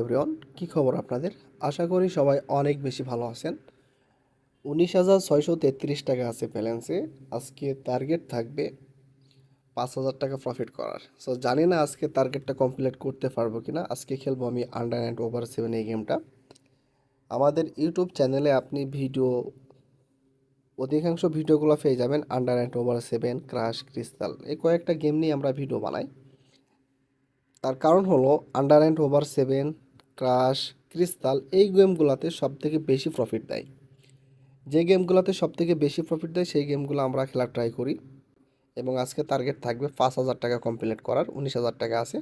Everyone কী খবর আপনাদের? আশা করি সবাই অনেক বেশি ভালো আছেন। উনিশ হাজার ছয়শো তেত্রিশ টাকা আছে ব্যালেন্সে আজকে টার্গেট থাকবে পাঁচ হাজার টাকা প্রফিট করার। সো জানি না আজকে টার্গেটটা কমপ্লিট করতে পারব কি না আজকে খেলব আমি আন্ডার অ্যান্ড ওভার সেভেন এই গেমটা আমাদের ইউটিউব চ্যানেলে আপনি ভিডিও অধিকাংশ ভিডিওগুলো পেয়ে যাবেন under and over seven crash crystal এই কয়েকটা গেম নিয়ে আমরা ভিডিও বানাই। তার কারণ হলো under and over seven crash, crystal এই গেমগুলোতে সব থেকে বেশি প্রফিট দেয়। যে গেমগুলোতে সব থেকে বেশি প্রফিট দেয়, সেই গেমগুলো আমরা খেলা ট্রাই করি। এবং আজকে টার্গেট থাকবে পাঁচ হাজার টাকা কমপ্লিট করার, উনিশ হাজার টাকা আছে।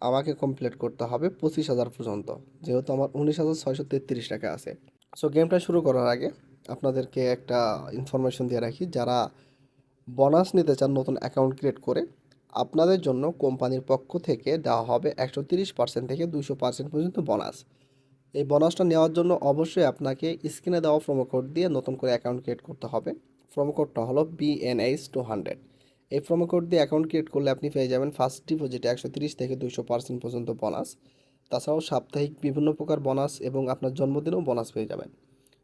আমাকে কমপ্লিট করতে হবে পঁচিশ হাজার পর্যন্ত, যেহেতু আমার উনিশ হাজার ছয়শো তেত্রিশ টাকা আছে। সো গেমটা শুরু করার আগে আপনাদেরকে একটা ইনফরমেশন দিয়ে রাখি। যারা বোনাস নিতে চান নতুন অ্যাকাউন্ট ক্রিয়েট করে আপনাদের জন্য কোম্পানির পক্ষ থেকে দেওয়া হবে একশো তিরিশ পার্সেন্ট থেকে দুশো পার্সেন্ট পর্যন্ত বোনাস এই বোনাসটা নেওয়ার জন্য অবশ্যই আপনাকে স্ক্রিনে দেওয়া প্রোমো কোড দিয়ে নতুন করে অ্যাকাউন্ট ক্রিয়েট করতে হবে। প্রোমো কোডটা হলো বিএনএইচ টু হান্ড্রেড এই প্রোমো কোড দিয়ে অ্যাকাউন্ট ক্রিয়েট করলে আপনি পেয়ে যাবেন ফার্স্ট ডিপোজিটে একশো তিরিশ থেকে দুশো পার্সেন্ট পর্যন্ত বোনাস তাছাড়াও সাপ্তাহিক বিভিন্ন প্রকার বোনাস এবং আপনার জন্মদিনেও বোনাস পেয়ে যাবেন।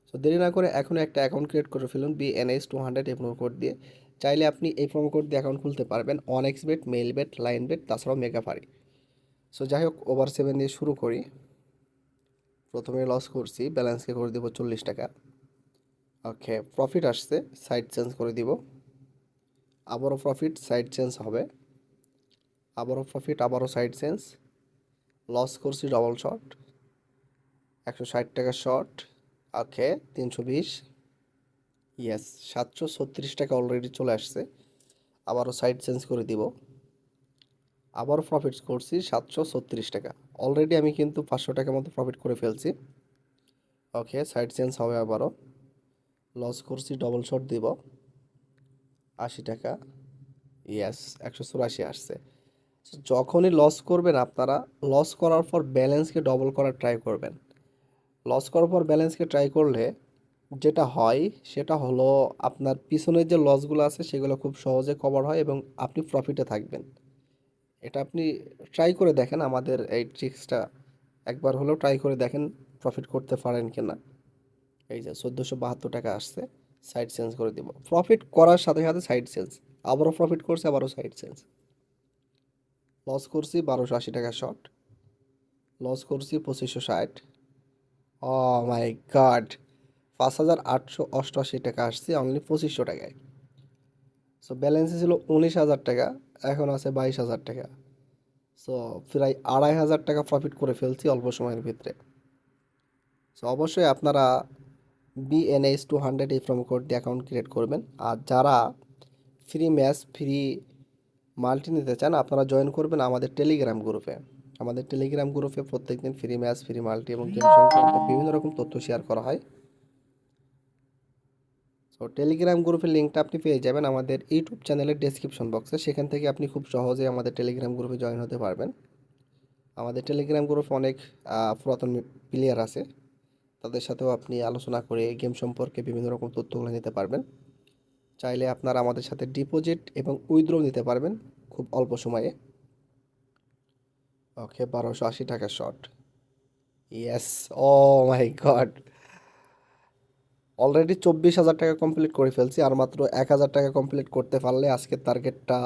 সো দেরি না করে এখনও একটা অ্যাকাউন্ট ক্রিয়েট করে ফেলুন বিএনএস টু হান্ড্রেড এই প্রোমো কোড দিয়ে। চাইলে আপনি এই প্রোমো কোড দিয়ে অ্যাকাউন্ট খুলতে পারবেন। One x bet Melbet Linebet তাছাড়াও মেগা ফারি সো যাই হোক ওভার সেভেন দিয়ে শুরু করি। প্রথমে লস করছি ব্যালেন্সকে করে দিব চল্লিশ টাকা। ওকে প্রফিট আসছে সাইড চেঞ্জ করে দিব। আবারও প্রফিট সাইড চেঞ্জ হবে। আবারও প্রফিট আবারও সাইড চেঞ্জ লস করছি ডবল শট একশো ষাট টাকা শট ওকে তিনশো বিশ। ইয়েস সাতশো ছত্রিশ টাকা অলরেডি চলে আসছে। আবারও সাইড চেঞ্জ করে দিব। আবারও প্রফিট করছি সাতশো ছত্রিশ টাকা। অলরেডি আমি কিন্তু পাঁচশো টাকার মতো প্রফিট করে ফেলছি। ওকে সাইড চেঞ্জ হবে আবারও। লস করছি ডবল শট দিব। আশি টাকা। ইয়েস একশো চুরাশি আসছে। যখনই লস করবেন আপনারা লস করার পর ব্যালেন্সকে ডবল করার ট্রাই করবেন। লস করার পর ব্যালেন্সকে ট্রাই করলে যেটা হয়, সেটা হলো আপনার পিছনের যে লসগুলো আছে, সেগুলো খুব সহজে কভার হয় এবং আপনি প্রফিটে থাকবেন। এটা আপনি ট্রাই করে দেখেন আমাদের এই ট্রিক্সটা একবার হলেও ট্রাই করে দেখেন প্রফিট করতে পারেন কি না এই যে চোদ্দোশো বাহাত্তর টাকা আসছে সাইড চেঞ্জ করে দিব। প্রফিট করার সাথে সাথে সাইড চেঞ্জ আবারও প্রফিট করছে, আবারও সাইড চেঞ্জ লস করছি বারোশো আশি টাকা শর্ট লস করছি পঁচিশশো ষাট। ও মাই গড পাঁচ হাজার আটশো অষ্টআশি টাকা আসছে অনলি পঁচিশশো টাকায়। সো ব্যালেন্সে ছিল উনিশ হাজার টাকা, এখন আছে বাইশ হাজার টাকা। সো প্রায় আড়াই হাজার টাকা প্রফিট করে ফেলছি অল্প সময়ের ভিতরে। সো অবশ্যই আপনারা বিএনএস টু হান্ড্রেড এই প্রোমো কোড দিয়ে অ্যাকাউন্ট ক্রিয়েট করবেন। আর যারা ফ্রি ম্যাচ ফ্রি মাল্টি নিতে চান, আপনারা জয়েন করবেন আমাদের টেলিগ্রাম গ্রুপে আমাদের টেলিগ্রাম গ্রুপে প্রত্যেকদিন ফ্রি ম্যাচ ফ্রি মাল্টি এবং গেম সংক্রান্ত বিভিন্ন রকম তথ্য শেয়ার করা হয়। সো টেলিগ্রাম গ্রুপের লিঙ্কটা আপনি পেয়ে যাবেন আমাদের ইউটিউব চ্যানেলের ডেসক্রিপশন বক্সে সেখান থেকে আপনি খুব সহজে আমাদের টেলিগ্রাম গ্রুপে জয়েন হতে পারবেন। আমাদের টেলিগ্রাম গ্রুপে অনেক পুরাতন প্লেয়ার আছে। তাদের সাথেও আপনি আলোচনা করে গেম সম্পর্কে বিভিন্ন রকম তথ্যগুলো নিতে পারবেন। চাইলে আপনারা আমাদের সাথে ডিপোজিট এবং উইথড্র নিতে পারবেন খুব অল্প সময়ে। ওকে বারোশো আশি টাকা shot yes oh my god already চব্বিশ হাজার টাকা কমপ্লিট করে ফেলছি আর মাত্র এক হাজার টাকা কমপ্লিট করতে পারলে আজকের টার্গেটটা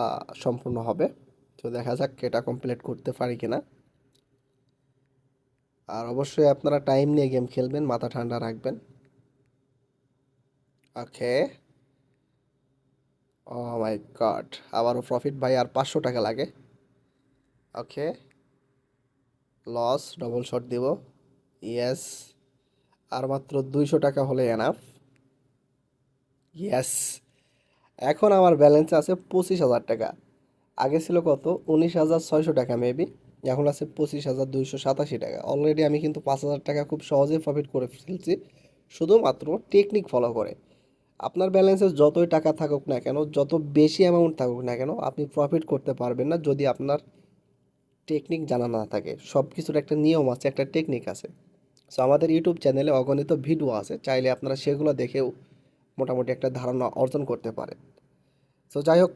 সম্পূর্ণ হবে। তো দেখা যাক এটা কমপ্লিট করতে পারি কিনা। আর অবশ্যই আপনারা টাইম নিয়ে গেম খেলবেন, মাথা ঠান্ডা রাখবেন। ওকে ও মাই গড আবারও প্রফিট ভাই, আর পাঁচশো টাকা লাগে। ওকে লস ডবল শট দিব। ইয়েস আর মাত্র দুইশো টাকা হলে এনাফ ইয়েস এখন আমার ব্যালেন্স আছে পঁচিশ হাজার টাকা। আগে ছিল কত? উনিশ হাজার ছয়শো টাকা মেবি এখন আছে পঁচিশ হাজার দুইশো সাতাশি টাকা। অলরেডি আমি কিন্তু পাঁচ হাজার টাকা খুব সহজে প্রফিট করে ফেলছি। শুধুমাত্র টেকনিক ফলো করে। আপনার ব্যালেন্সে যতই টাকা থাকুক না কেন, যত বেশি অ্যামাউন্ট থাকুক না কেন, আপনি প্রফিট করতে পারবেন না যদি আপনার টেকনিক জানা না থাকে। সব কিছুর একটা নিয়ম আছে, একটা টেকনিক আছে। সো আমাদের ইউটিউব চ্যানেলে অগণিত ভিডিও আছে। চাইলে আপনারা সেগুলো দেখেও মোটামুটি একটা ধারণা অর্জন করতে পারেন। সো যাই হোক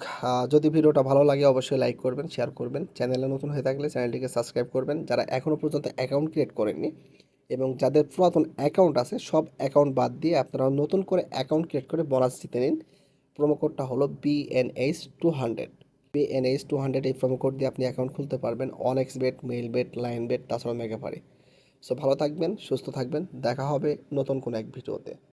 যদি ভিডিওটা ভালো লাগে, অবশ্যই লাইক করবেন শেয়ার করবেন। চ্যানেলে নতুন হয়ে থাকলে চ্যানেলটিকে সাবস্ক্রাইব করবেন। যারা এখনও পর্যন্ত অ্যাকাউন্ট ক্রিয়েট করেননি এবং যাদের পুরাতন অ্যাকাউন্ট আছে, সব অ্যাকাউন্ট বাদ দিয়ে আপনারা নতুন করে অ্যাকাউন্ট ক্রিয়েট করে বোনাস জিতে নিন। কোডটা হলো BNH two hundred BNH two hundred এই কোড দিয়ে আপনি অ্যাকাউন্ট খুলতে পারবেন। One x bet Melbet Linebet তাছাড়া মেগা পারি সো ভালো থাকবেন সুস্থ থাকবেন দেখা হবে নতুন কোনো এক ভিডিওতে।